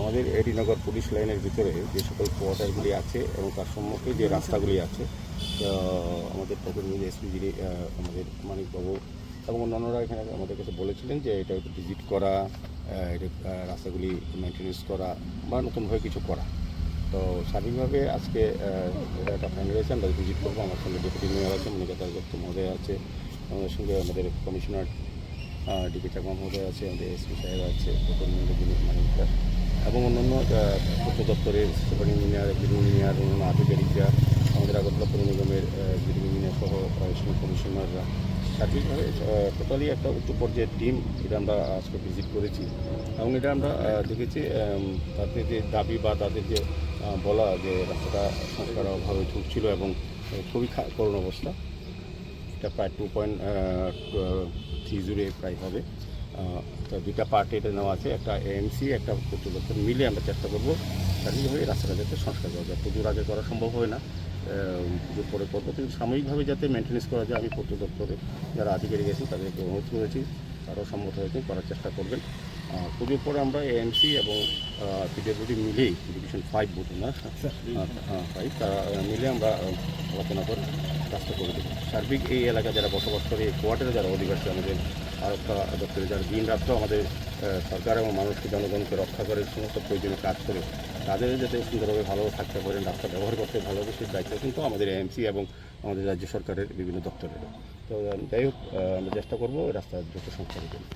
আমাদের এডিনগর পুলিশ লাইনের ভিতরে যে সকল কোয়ার্টারগুলি আছে এবং তার সম্মুখে যে রাস্তাগুলি আছে আমাদের প্রতিনিধি এসপি যিনি আমাদের মানিকবাবু এবং অন্যান্যরা এখানে আমাদের কাছে বলেছিলেন যে এটা ভিজিট করা এটা রাস্তাগুলি মেনটেন্যান্স করা বা নতুনভাবে কিছু করা। তো স্বাভাবিকভাবে আজকে একটা ফাইনাল হয়েছে আমরা ভিজিট করব। আমার সঙ্গে ডেপুটি মেয়র আছে, মনিকা দাসগুপ্ত মহোদয় আছে, আমাদের সঙ্গে আমাদের কমিশনার ডিপি চাকমা মহোদয় আছে, আমাদের এসপি সাহেব আছে এবং অন্যান্য পূর্ত দপ্তরের সুপার ইঞ্জিনিয়ার, বিডিং ইঞ্জিনিয়ার, অন্যান্য আধিকারিকরা, আমাদের আগরতলা পৌর নিগমের বিডিং ইঞ্জিনিয়ার সহ কমিশনার, কমিশনাররা। সার্বিকভাবে টোটালি একটা উচ্চ পর্যায়ের টিম এটা আমরা আজকে ভিজিট করেছি। এবং এটা আমরা দেখেছি তাদের যে দাবি বা তাদের যে বলা যে রাস্তাটা সংস্কার অভাবে ঝুঁকছিল এবং খুবই করুণ অবস্থা। এটা প্রায় টু পয়েন্ট থ্রি জুড়ে প্রায় হবে। দুইটা পার্টে এটা নেওয়া আছে, একটা এএমসি একটা দপ্তর মিলে আমরা চেষ্টা করব স্বাধীনভাবে রাস্তাটা যাতে সংস্কার করা যায়। পুজোর আগে করা সম্ভব হয় না। পুজোর পরে করব কিন্তু সাময়িকভাবে যাতে মেনটেন্যান্স করা যায়, আমি দপ্তরে যারা আধিকারিক গেছি তাদেরকে অনুরোধ করেছি, তারাও সম্মত হয়েছে করার চেষ্টা করবেন। পুজোর পরে আমরা এএমসি এবং পিডব্লিউডি মিলেই ডিভিশন ফাইভ বুথ না? ফাইভ তারা মিলে আমরা আলোচনা করে রাস্তা করে দেবো। সার্বিক এই এলাকা যারা বসবাস করে এই কোয়ার্টারে যারা অধিবাসী আমাদের আরক্ষা দপ্তরে যারা দিন রাত্র আমাদের সরকার এবং মানুষকে জনগণকে রক্ষা করে সমস্ত প্রয়োজনীয় কাজ করে তাদের যাতে সুন্দরভাবে ভালোভাবে থাকতে পারেন রাস্তা ব্যবহার করতে ভালোভাবে সেই দায়িত্ব কিন্তু আমাদের এমসি এবং আমাদের রাজ্য সরকারের বিভিন্ন দপ্তরের। তো যাই হোক আমরা চেষ্টা করব রাস্তা দ্রুত সংস্কারের জন্য।